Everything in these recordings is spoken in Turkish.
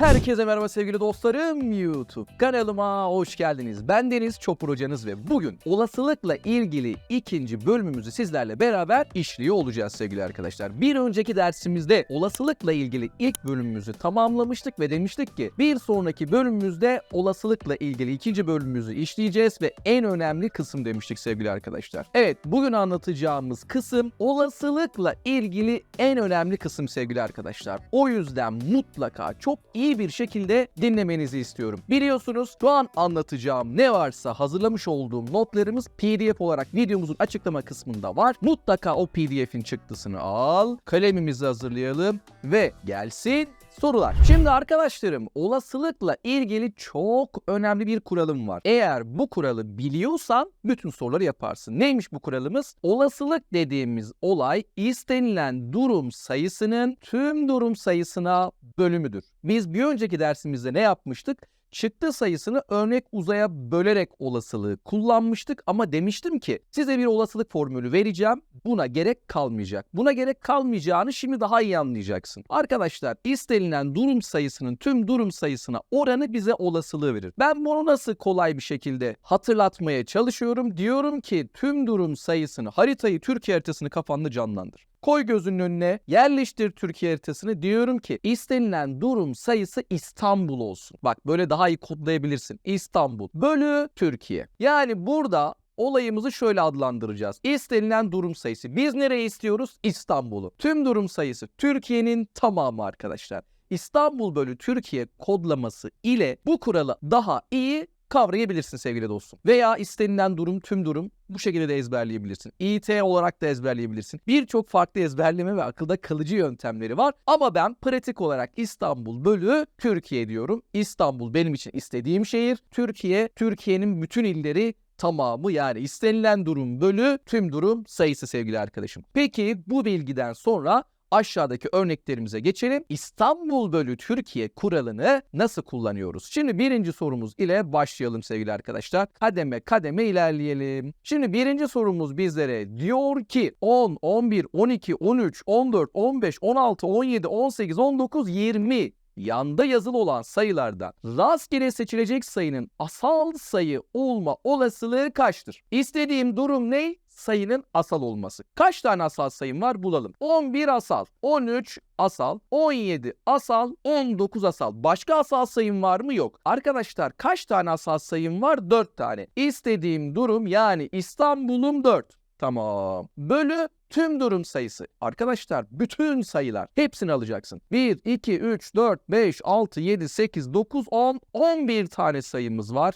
Herkese merhaba sevgili dostlarım. YouTube kanalıma hoş geldiniz. Ben Deniz Çopur hocanız ve bugün olasılıkla ilgili ikinci bölümümüzü sizlerle beraber işliyor olacağız sevgili arkadaşlar. Bir önceki dersimizde olasılıkla ilgili ilk bölümümüzü tamamlamıştık ve demiştik ki bir sonraki bölümümüzde olasılıkla ilgili ikinci bölümümüzü işleyeceğiz ve en önemli kısım demiştik sevgili arkadaşlar. Evet bugün anlatacağımız kısım olasılıkla ilgili en önemli kısım sevgili arkadaşlar. O yüzden mutlaka çok iyi bir şekilde dinlemenizi istiyorum. Biliyorsunuz şu an anlatacağım ne varsa hazırlamış olduğum notlarımız PDF olarak videomuzun açıklama kısmında var. Mutlaka o PDF'in çıktısını al, kalemimizi hazırlayalım ve gelsin sorular. Şimdi arkadaşlarım olasılıkla ilgili çok önemli bir kuralım var. Eğer bu kuralı biliyorsan bütün soruları yaparsın. Neymiş bu kuralımız? Olasılık dediğimiz olay istenilen durum sayısının tüm durum sayısına bölümüdür. Biz bir önceki dersimizde ne yapmıştık? çıktı sayısını örnek uzaya bölerek olasılığı kullanmıştık ama demiştim ki size bir olasılık formülü vereceğim. Buna gerek kalmayacak. Buna gerek kalmayacağını şimdi daha iyi anlayacaksın. Arkadaşlar istenilen durum sayısının tüm durum sayısına oranı bize olasılığı verir. Ben bunu nasıl kolay bir şekilde hatırlatmaya çalışıyorum? Diyorum ki tüm durum sayısını haritayı Türkiye haritasını kafanda canlandır. Koy gözünün önüne yerleştir Türkiye haritasını diyorum ki istenilen durum sayısı İstanbul olsun. Bak böyle daha iyi kodlayabilirsin. İstanbul bölü Türkiye. Yani burada olayımızı şöyle adlandıracağız. İstenilen durum sayısı. Biz nereye istiyoruz? İstanbul'u. Tüm durum sayısı Türkiye'nin tamamı arkadaşlar. İstanbul bölü Türkiye kodlaması ile bu kuralı daha iyi kavrayabilirsin sevgili dostum. Veya istenilen durum tüm durum bu şekilde de ezberleyebilirsin. İT olarak da ezberleyebilirsin. Birçok farklı ezberleme ve akılda kalıcı yöntemleri var. Ama ben pratik olarak İstanbul bölü Türkiye diyorum. İstanbul benim için istediğim şehir. Türkiye, Türkiye'nin bütün illeri tamamı yani istenilen durum bölü tüm durum sayısı sevgili arkadaşım. Peki bu bilgiden sonra aşağıdaki örneklerimize geçelim. İstanbul bölü Türkiye kuralını nasıl kullanıyoruz? Şimdi birinci sorumuz ile başlayalım sevgili arkadaşlar. Kademe kademe ilerleyelim. Şimdi birinci sorumuz bizlere diyor ki 10, 11, 12, 13, 14, 15, 16, 17, 18, 19, 20 yanda yazılı olan sayılardan rastgele seçilecek sayının asal sayı olma olasılığı kaçtır? İstediğim durum ne? sayının asal olması. Kaç tane asal sayım var bulalım. 11 asal, 13 asal, 17 asal, 19 asal. Başka asal sayım var mı? Yok. Arkadaşlar kaç tane asal sayım var? 4 tane. İstediğim durum yani İstanbul'um 4. Tamam. Bölü tüm durum sayısı. Arkadaşlar bütün sayılar hepsini alacaksın. 1, 2, 3, 4, 5, 6, 7, 8, 9, 10, 11 tane sayımız var.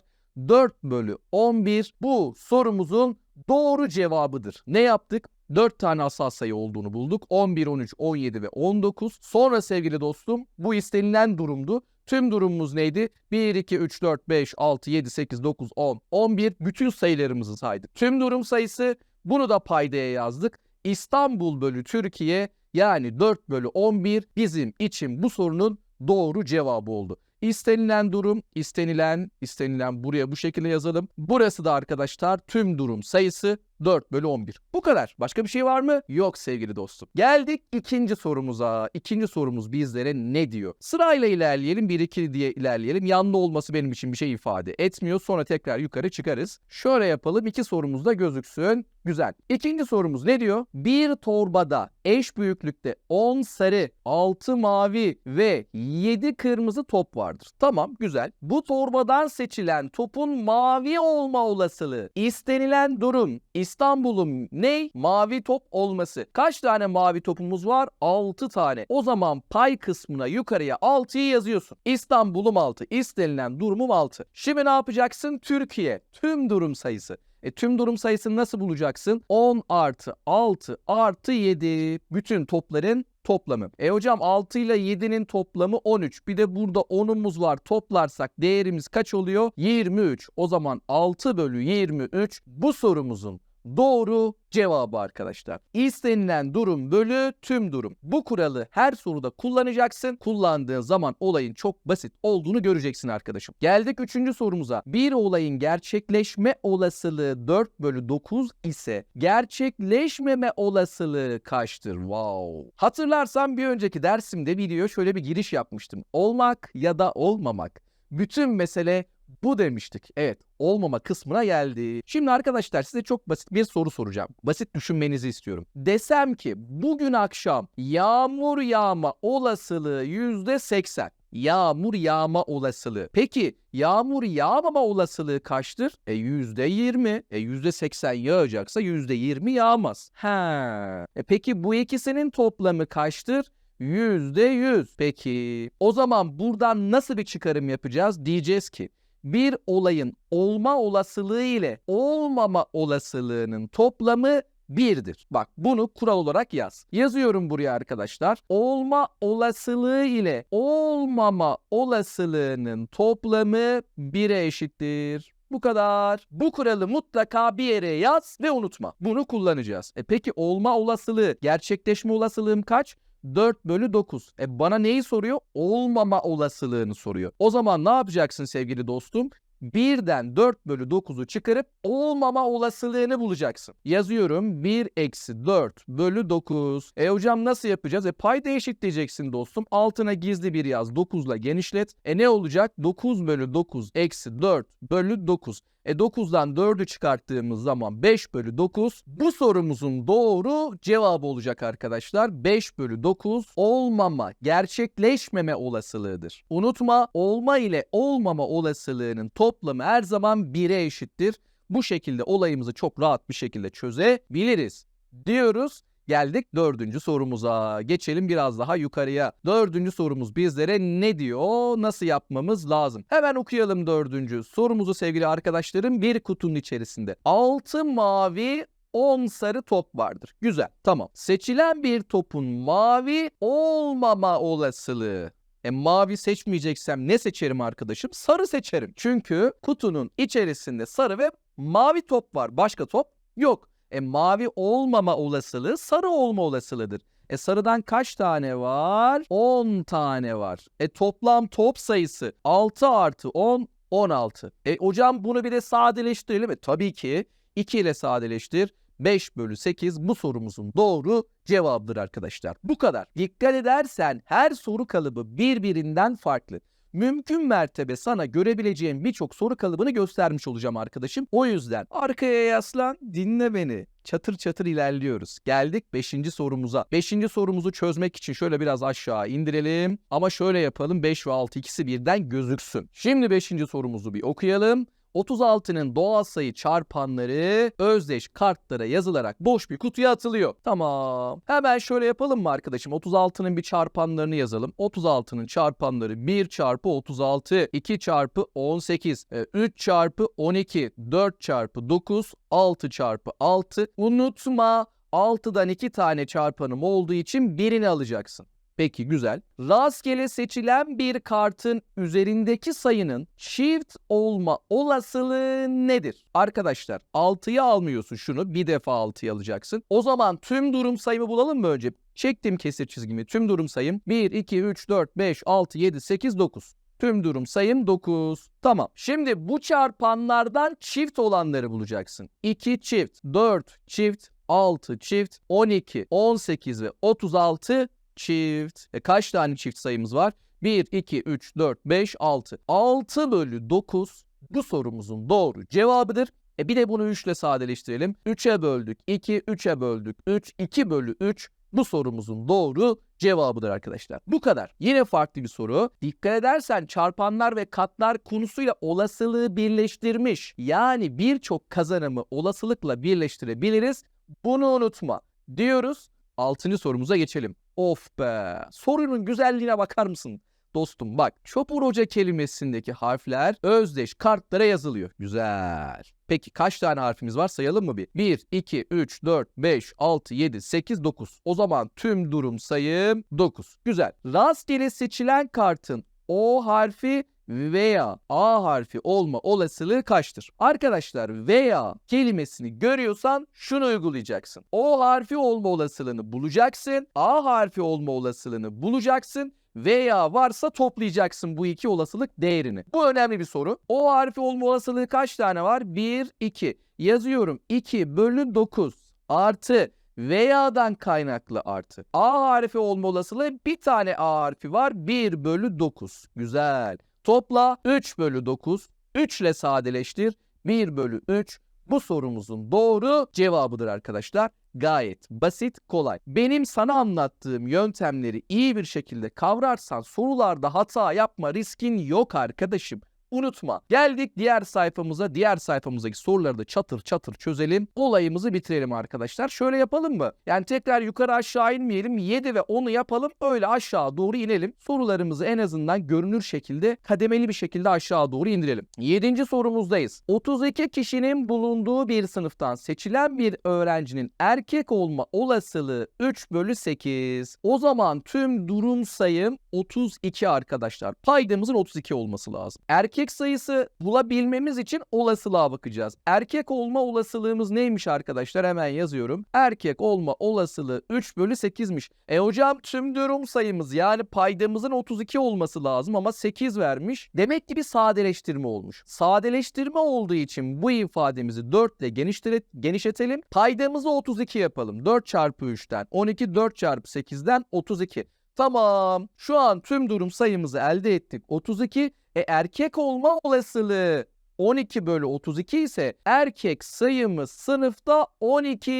4 bölü 11 bu sorumuzun doğru cevabıdır. Ne yaptık? 4 tane asal sayı olduğunu bulduk. 11, 13, 17 ve 19. Sonra sevgili dostum bu istenilen durumdu. Tüm durumumuz neydi? 1, 2, 3, 4, 5, 6, 7, 8, 9, 10, 11 bütün sayılarımızı saydık. Tüm durum sayısı bunu da paydaya yazdık. İstanbul bölü Türkiye yani 4 bölü 11 bizim için bu sorunun doğru cevabı oldu. İstenilen durum, istenilen, istenilen buraya bu şekilde yazalım. Burası da arkadaşlar tüm durum sayısı 4 bölü 11. Bu kadar. Başka bir şey var mı? Yok sevgili dostum. Geldik ikinci sorumuza. İkinci sorumuz bizlere ne diyor? Sırayla ilerleyelim. 1-2 diye ilerleyelim. Yanlı olması benim için bir şey ifade etmiyor. Sonra tekrar yukarı çıkarız. Şöyle yapalım. İki sorumuz da gözüksün. Güzel. İkinci sorumuz ne diyor? Bir torbada eş büyüklükte 10 sarı, 6 mavi ve 7 kırmızı top vardır. Tamam güzel. Bu torbadan seçilen topun mavi olma olasılığı istenilen durum İstanbul'un ne? Mavi top olması. Kaç tane mavi topumuz var? 6 tane. O zaman pay kısmına yukarıya 6'yı yazıyorsun. İstanbul'um 6. İstenilen durumum 6. Şimdi ne yapacaksın? Türkiye. Tüm durum sayısı. E, tüm durum sayısını nasıl bulacaksın? 10 artı 6 artı 7. Bütün topların toplamı. E hocam 6 ile 7'nin toplamı 13. Bir de burada 10'umuz var. Toplarsak değerimiz kaç oluyor? 23. O zaman 6 bölü 23 bu sorumuzun doğru cevabı arkadaşlar. İstenilen durum bölü tüm durum. Bu kuralı her soruda kullanacaksın. Kullandığın zaman olayın çok basit olduğunu göreceksin arkadaşım. Geldik üçüncü sorumuza. Bir olayın gerçekleşme olasılığı 4 bölü 9 ise gerçekleşmeme olasılığı kaçtır? Wow. Hatırlarsan bir önceki dersimde video şöyle bir giriş yapmıştım. Olmak ya da olmamak. Bütün mesele bu demiştik. Evet, olmama kısmına geldi. Şimdi arkadaşlar size çok basit bir soru soracağım. Basit düşünmenizi istiyorum. Desem ki bugün akşam yağmur yağma olasılığı %80. Yağmur yağma olasılığı. Peki yağmur yağmama olasılığı kaçtır? E %20. E %80 yağacaksa %20 yağmaz. Ha. E peki bu ikisinin toplamı kaçtır? %100. Peki o zaman buradan nasıl bir çıkarım yapacağız? Diyeceğiz ki bir olayın olma olasılığı ile olmama olasılığının toplamı birdir. Bak bunu kural olarak yaz. Yazıyorum buraya arkadaşlar. Olma olasılığı ile olmama olasılığının toplamı 1'e eşittir. Bu kadar. Bu kuralı mutlaka bir yere yaz ve unutma. Bunu kullanacağız. E peki olma olasılığı, gerçekleşme olasılığım kaç? 4 bölü 9. E bana neyi soruyor? Olmama olasılığını soruyor. O zaman ne yapacaksın sevgili dostum? Birden 4 bölü 9'u çıkarıp olmama olasılığını bulacaksın. Yazıyorum 1 eksi 4 bölü 9. E hocam nasıl yapacağız? E payda eşitleyeceksin dostum. Altına gizli bir yaz 9 ile genişlet. E ne olacak? 9 bölü 9 eksi 4 bölü 9. E 9'dan 4'ü çıkarttığımız zaman 5 bölü 9 bu sorumuzun doğru cevabı olacak arkadaşlar. 5 bölü 9 olmama, gerçekleşmeme olasılığıdır. Unutma olma ile olmama olasılığının toplamı her zaman 1'e eşittir. Bu şekilde olayımızı çok rahat bir şekilde çözebiliriz diyoruz. Geldik dördüncü sorumuza. Geçelim biraz daha yukarıya. Dördüncü sorumuz bizlere ne diyor? Nasıl yapmamız lazım? Hemen okuyalım dördüncü sorumuzu sevgili arkadaşlarım. Bir kutunun içerisinde 6 mavi 10 sarı top vardır. Güzel. Tamam. Seçilen bir topun mavi olmama olasılığı. E mavi seçmeyeceksem ne seçerim arkadaşım? Sarı seçerim. Çünkü kutunun içerisinde sarı ve mavi top var. Başka top yok. E mavi olmama olasılığı sarı olma olasılığıdır. E sarıdan kaç tane var? 10 tane var. E toplam top sayısı 6 artı 10 16. E hocam bunu bir de sadeleştirelim mi? Tabii ki 2 ile sadeleştir. 5 bölü 8 bu sorumuzun doğru cevabıdır arkadaşlar. Bu kadar. Dikkat edersen her soru kalıbı birbirinden farklı mümkün mertebe sana görebileceğim birçok soru kalıbını göstermiş olacağım arkadaşım. O yüzden arkaya yaslan, dinle beni. Çatır çatır ilerliyoruz. Geldik 5. sorumuza. 5. sorumuzu çözmek için şöyle biraz aşağı indirelim. Ama şöyle yapalım 5 ve 6 ikisi birden gözüksün. Şimdi 5. sorumuzu bir okuyalım. 36'nın doğal sayı çarpanları özdeş kartlara yazılarak boş bir kutuya atılıyor. Tamam. Hemen şöyle yapalım mı arkadaşım? 36'nın bir çarpanlarını yazalım. 36'nın çarpanları 1 çarpı 36, 2 çarpı 18, 3 e, çarpı 12, 4 çarpı 9, 6 çarpı 6. Unutma 6'dan 2 tane çarpanım olduğu için birini alacaksın. Peki güzel. Rastgele seçilen bir kartın üzerindeki sayının çift olma olasılığı nedir? Arkadaşlar 6'yı almıyorsun şunu bir defa 6'yı alacaksın. O zaman tüm durum sayımı bulalım mı önce? Çektim kesir çizgimi tüm durum sayım 1, 2, 3, 4, 5, 6, 7, 8, 9. Tüm durum sayım 9. Tamam. Şimdi bu çarpanlardan çift olanları bulacaksın. 2 çift, 4 çift, 6 çift, 12, 18 ve 36 çift. E kaç tane çift sayımız var? 1, 2, 3, 4, 5, 6. 6 bölü 9 bu sorumuzun doğru cevabıdır. E bir de bunu 3 ile sadeleştirelim. 3'e böldük 2, 3'e böldük 3, 2 bölü 3 bu sorumuzun doğru cevabıdır arkadaşlar. Bu kadar. Yine farklı bir soru. Dikkat edersen çarpanlar ve katlar konusuyla olasılığı birleştirmiş. Yani birçok kazanımı olasılıkla birleştirebiliriz. Bunu unutma diyoruz. Altıncı sorumuza geçelim. Of be. Sorunun güzelliğine bakar mısın? Dostum bak çopur hoca kelimesindeki harfler özdeş kartlara yazılıyor. Güzel. Peki kaç tane harfimiz var sayalım mı bir? 1, 2, 3, 4, 5, 6, 7, 8, 9. O zaman tüm durum sayım 9. Güzel. Rastgele seçilen kartın O harfi veya A harfi olma olasılığı kaçtır? Arkadaşlar veya kelimesini görüyorsan şunu uygulayacaksın. O harfi olma olasılığını bulacaksın. A harfi olma olasılığını bulacaksın veya varsa toplayacaksın bu iki olasılık değerini. Bu önemli bir soru. O harfi olma olasılığı kaç tane var? 1, 2. Yazıyorum 2 bölü 9 artı veya'dan kaynaklı artı. A harfi olma olasılığı bir tane A harfi var. 1 bölü 9. Güzel. Topla 3 bölü 9. 3 ile sadeleştir. 1 bölü 3 bu sorumuzun doğru cevabıdır arkadaşlar. Gayet basit, kolay. Benim sana anlattığım yöntemleri iyi bir şekilde kavrarsan sorularda hata yapma riskin yok arkadaşım. Unutma. Geldik diğer sayfamıza. Diğer sayfamızdaki soruları da çatır çatır çözelim. Olayımızı bitirelim arkadaşlar. Şöyle yapalım mı? Yani tekrar yukarı aşağı inmeyelim. 7 ve 10'u yapalım. Öyle aşağı doğru inelim. Sorularımızı en azından görünür şekilde kademeli bir şekilde aşağı doğru indirelim. 7. sorumuzdayız. 32 kişinin bulunduğu bir sınıftan seçilen bir öğrencinin erkek olma olasılığı 3 bölü 8. O zaman tüm durum sayım 32 arkadaşlar. Paydamızın 32 olması lazım. Erkek sayısı bulabilmemiz için olasılığa bakacağız. Erkek olma olasılığımız neymiş arkadaşlar? Hemen yazıyorum. Erkek olma olasılığı 3 bölü 8'miş. E hocam tüm durum sayımız yani paydamızın 32 olması lazım ama 8 vermiş. Demek ki bir sadeleştirme olmuş. Sadeleştirme olduğu için bu ifademizi 4 ile genişlet, genişletelim. Paydamızı 32 yapalım. 4 çarpı 3'ten 12 4 çarpı 8'den 32. Tamam. Şu an tüm durum sayımızı elde ettik. 32. E erkek olma olasılığı 12 bölü 32 ise erkek sayımız sınıfta 12.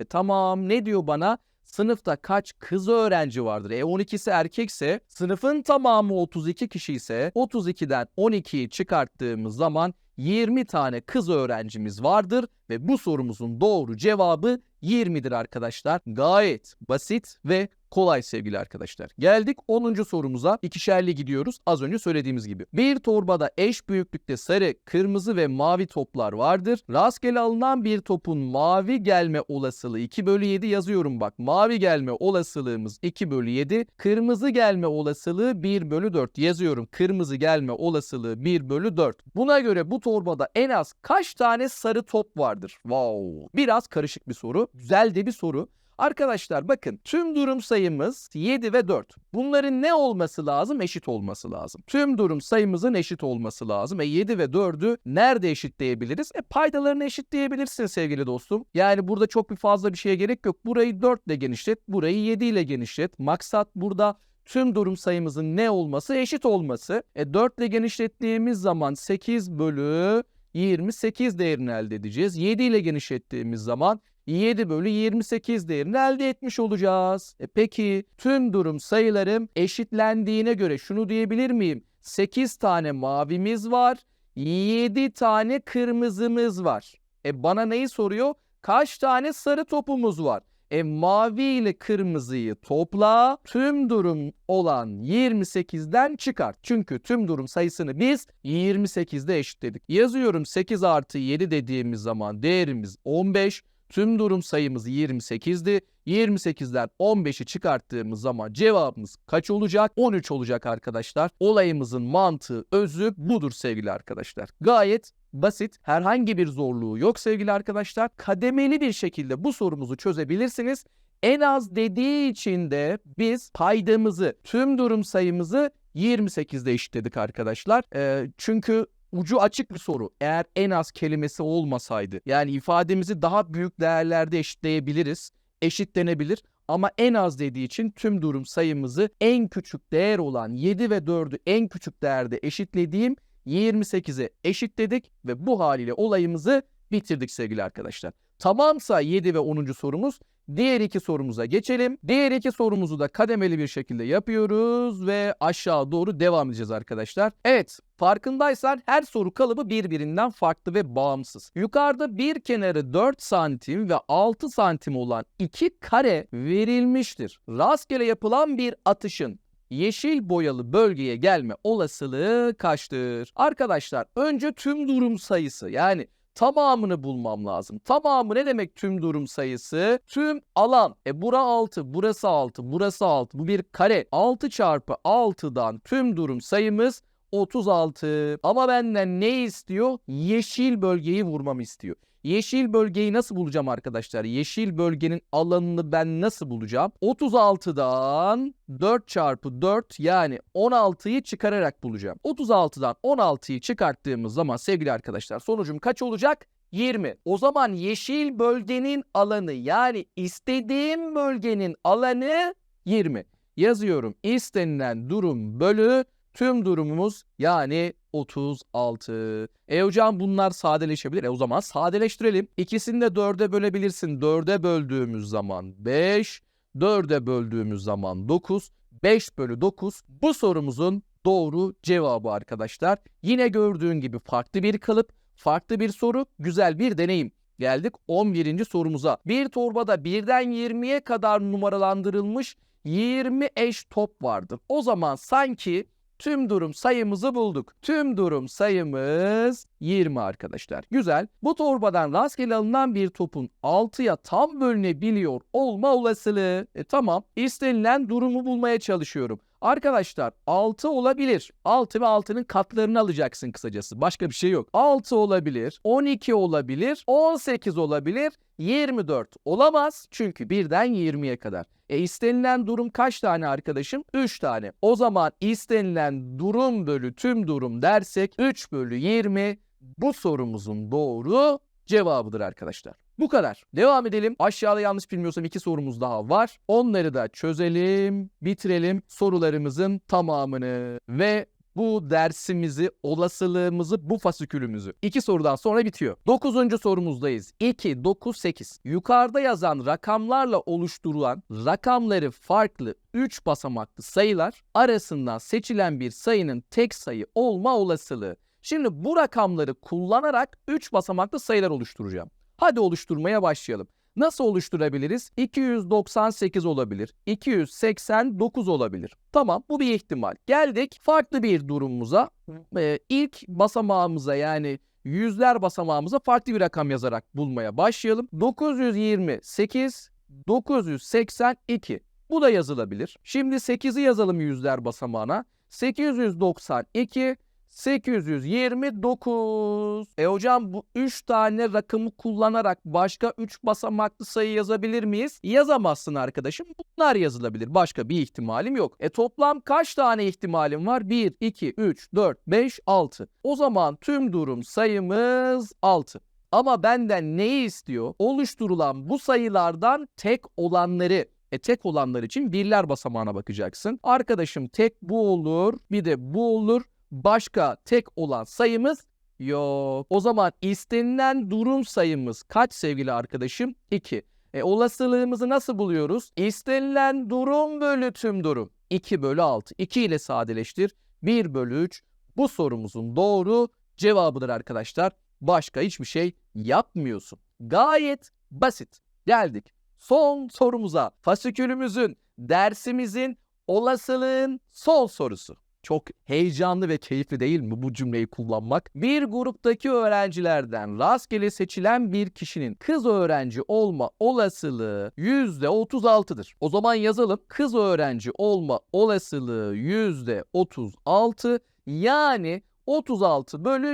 E tamam ne diyor bana? Sınıfta kaç kız öğrenci vardır? E 12'si erkekse sınıfın tamamı 32 kişi ise 32'den 12'yi çıkarttığımız zaman 20 tane kız öğrencimiz vardır ve bu sorumuzun doğru cevabı 20'dir arkadaşlar. Gayet basit ve kolay sevgili arkadaşlar. Geldik 10. sorumuza. İkişerli gidiyoruz. Az önce söylediğimiz gibi. Bir torbada eş büyüklükte sarı, kırmızı ve mavi toplar vardır. Rastgele alınan bir topun mavi gelme olasılığı 2 bölü 7 yazıyorum bak. Mavi gelme olasılığımız 2 bölü 7. Kırmızı gelme olasılığı 1 bölü 4 yazıyorum. Kırmızı gelme olasılığı 1 bölü 4. Buna göre bu torbada en az kaç tane sarı top vardır? Wow. Biraz karışık bir soru. Güzel de bir soru. Arkadaşlar bakın tüm durum sayımız 7 ve 4. Bunların ne olması lazım? Eşit olması lazım. Tüm durum sayımızın eşit olması lazım. E 7 ve 4'ü nerede eşitleyebiliriz? E paydalarını eşitleyebilirsin sevgili dostum. Yani burada çok bir fazla bir şeye gerek yok. Burayı 4 ile genişlet, burayı 7 ile genişlet. Maksat burada tüm durum sayımızın ne olması? Eşit olması. E 4 ile genişlettiğimiz zaman 8 bölü 28 değerini elde edeceğiz. 7 ile genişlettiğimiz zaman 7 bölü 28 değerini elde etmiş olacağız. E peki tüm durum sayılarım eşitlendiğine göre şunu diyebilir miyim? 8 tane mavimiz var, 7 tane kırmızımız var. E bana neyi soruyor? Kaç tane sarı topumuz var? E mavi ile kırmızıyı topla tüm durum olan 28'den çıkart. Çünkü tüm durum sayısını biz 28'de eşitledik. Yazıyorum 8 artı 7 dediğimiz zaman değerimiz 15. Tüm durum sayımız 28'di. 28'den 15'i çıkarttığımız zaman cevabımız kaç olacak? 13 olacak arkadaşlar. Olayımızın mantığı, özü budur sevgili arkadaşlar. Gayet basit, herhangi bir zorluğu yok sevgili arkadaşlar. Kademeli bir şekilde bu sorumuzu çözebilirsiniz. En az dediği için de biz paydamızı, tüm durum sayımızı 28'de eşitledik arkadaşlar. Ee, çünkü ucu açık bir soru. Eğer en az kelimesi olmasaydı yani ifademizi daha büyük değerlerde eşitleyebiliriz. Eşitlenebilir ama en az dediği için tüm durum sayımızı en küçük değer olan 7 ve 4'ü en küçük değerde eşitlediğim 28'e eşitledik ve bu haliyle olayımızı bitirdik sevgili arkadaşlar. Tamamsa 7 ve 10. sorumuz. Diğer iki sorumuza geçelim. Diğer iki sorumuzu da kademeli bir şekilde yapıyoruz ve aşağı doğru devam edeceğiz arkadaşlar. Evet farkındaysan her soru kalıbı birbirinden farklı ve bağımsız. Yukarıda bir kenarı 4 santim ve 6 santim olan iki kare verilmiştir. Rastgele yapılan bir atışın yeşil boyalı bölgeye gelme olasılığı kaçtır? Arkadaşlar önce tüm durum sayısı yani tamamını bulmam lazım. Tamamı ne demek tüm durum sayısı? Tüm alan. E bura 6, burası 6, burası 6. Bu bir kare. 6 çarpı 6'dan tüm durum sayımız 36. Ama benden ne istiyor? Yeşil bölgeyi vurmamı istiyor. Yeşil bölgeyi nasıl bulacağım arkadaşlar? Yeşil bölgenin alanını ben nasıl bulacağım? 36'dan 4 çarpı 4 yani 16'yı çıkararak bulacağım. 36'dan 16'yı çıkarttığımız zaman sevgili arkadaşlar sonucum kaç olacak? 20. O zaman yeşil bölgenin alanı yani istediğim bölgenin alanı 20. Yazıyorum istenilen durum bölü tüm durumumuz yani 36. E hocam bunlar sadeleşebilir. E o zaman sadeleştirelim. İkisini de 4'e bölebilirsin. 4'e böldüğümüz zaman 5, 4'e böldüğümüz zaman 9. 5 bölü 9 bu sorumuzun doğru cevabı arkadaşlar. Yine gördüğün gibi farklı bir kalıp, farklı bir soru, güzel bir deneyim. Geldik 11. sorumuza. Bir torbada birden 20'ye kadar numaralandırılmış 20 eş top vardır. O zaman sanki tüm durum sayımızı bulduk. Tüm durum sayımız 20 arkadaşlar. Güzel. Bu torbadan rastgele alınan bir topun 6'ya tam bölünebiliyor olma olasılığı. E tamam. İstenilen durumu bulmaya çalışıyorum. Arkadaşlar 6 olabilir. 6 ve 6'nın katlarını alacaksın kısacası. Başka bir şey yok. 6 olabilir, 12 olabilir, 18 olabilir, 24 olamaz. Çünkü birden 20'ye kadar. E istenilen durum kaç tane arkadaşım? 3 tane. O zaman istenilen durum bölü tüm durum dersek 3 bölü 20 bu sorumuzun doğru cevabıdır arkadaşlar. Bu kadar. Devam edelim. Aşağıda yanlış bilmiyorsam iki sorumuz daha var. Onları da çözelim, bitirelim sorularımızın tamamını ve bu dersimizi, olasılığımızı, bu fasikülümüzü. İki sorudan sonra bitiyor. Dokuzuncu sorumuzdayız. 2, 9, 8. Yukarıda yazan rakamlarla oluşturulan rakamları farklı 3 basamaklı sayılar arasından seçilen bir sayının tek sayı olma olasılığı. Şimdi bu rakamları kullanarak 3 basamaklı sayılar oluşturacağım. Hadi oluşturmaya başlayalım. Nasıl oluşturabiliriz? 298 olabilir. 289 olabilir. Tamam bu bir ihtimal. Geldik farklı bir durumumuza. Ee, ilk basamağımıza yani yüzler basamağımıza farklı bir rakam yazarak bulmaya başlayalım. 928, 982. Bu da yazılabilir. Şimdi 8'i yazalım yüzler basamağına. 892, 829. E hocam bu 3 tane rakamı kullanarak başka 3 basamaklı sayı yazabilir miyiz? Yazamazsın arkadaşım. Bunlar yazılabilir. Başka bir ihtimalim yok. E toplam kaç tane ihtimalim var? 1, 2, 3, 4, 5, 6. O zaman tüm durum sayımız 6. Ama benden neyi istiyor? Oluşturulan bu sayılardan tek olanları e tek olanlar için birler basamağına bakacaksın. Arkadaşım tek bu olur, bir de bu olur. Başka tek olan sayımız yok. O zaman istenilen durum sayımız kaç sevgili arkadaşım? 2. E, olasılığımızı nasıl buluyoruz? İstenilen durum bölü tüm durum. 2 bölü 6. 2 ile sadeleştir. 1 bölü 3. Bu sorumuzun doğru cevabıdır arkadaşlar. Başka hiçbir şey yapmıyorsun. Gayet basit. Geldik. Son sorumuza. Fasikülümüzün, dersimizin, olasılığın son sorusu. Çok heyecanlı ve keyifli değil mi bu cümleyi kullanmak? Bir gruptaki öğrencilerden rastgele seçilen bir kişinin kız öğrenci olma olasılığı %36'dır. O zaman yazalım. Kız öğrenci olma olasılığı %36 yani 36 bölü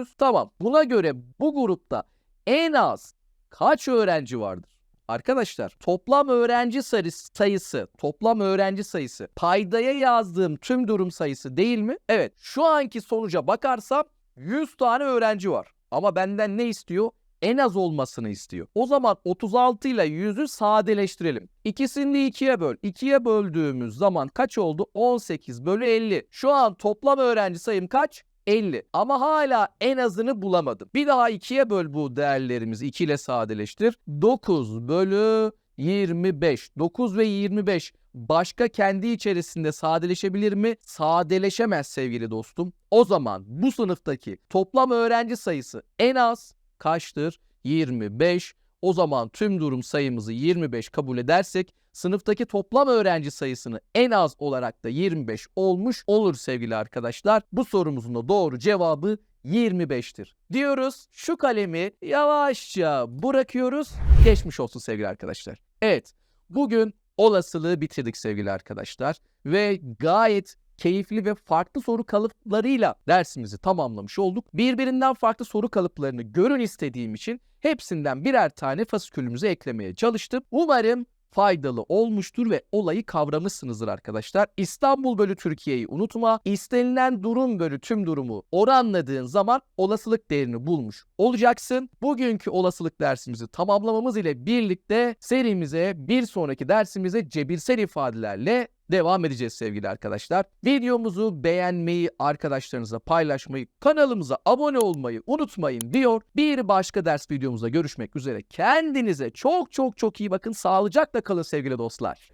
100. Tamam. Buna göre bu grupta en az kaç öğrenci vardır? Arkadaşlar toplam öğrenci sayısı, toplam öğrenci sayısı paydaya yazdığım tüm durum sayısı değil mi? Evet şu anki sonuca bakarsam 100 tane öğrenci var. Ama benden ne istiyor? En az olmasını istiyor. O zaman 36 ile 100'ü sadeleştirelim. İkisini de 2'ye böl. 2'ye böldüğümüz zaman kaç oldu? 18 bölü 50. Şu an toplam öğrenci sayım kaç? 50. Ama hala en azını bulamadım. Bir daha 2'ye böl bu değerlerimizi 2 ile sadeleştir. 9 bölü 25. 9 ve 25 başka kendi içerisinde sadeleşebilir mi? Sadeleşemez sevgili dostum. O zaman bu sınıftaki toplam öğrenci sayısı en az kaçtır? 25. O zaman tüm durum sayımızı 25 kabul edersek sınıftaki toplam öğrenci sayısını en az olarak da 25 olmuş olur sevgili arkadaşlar. Bu sorumuzun da doğru cevabı 25'tir. Diyoruz şu kalemi yavaşça bırakıyoruz. Geçmiş olsun sevgili arkadaşlar. Evet bugün olasılığı bitirdik sevgili arkadaşlar ve gayet keyifli ve farklı soru kalıplarıyla dersimizi tamamlamış olduk. Birbirinden farklı soru kalıplarını görün istediğim için hepsinden birer tane fasikülümüze eklemeye çalıştım. Umarım faydalı olmuştur ve olayı kavramışsınızdır arkadaşlar. İstanbul bölü Türkiye'yi unutma. İstenilen durum bölü tüm durumu oranladığın zaman olasılık değerini bulmuş olacaksın. Bugünkü olasılık dersimizi tamamlamamız ile birlikte serimize bir sonraki dersimize cebirsel ifadelerle devam edeceğiz sevgili arkadaşlar. Videomuzu beğenmeyi, arkadaşlarınızla paylaşmayı, kanalımıza abone olmayı unutmayın diyor. Bir başka ders videomuzda görüşmek üzere. Kendinize çok çok çok iyi bakın. Sağlıcakla kalın sevgili dostlar.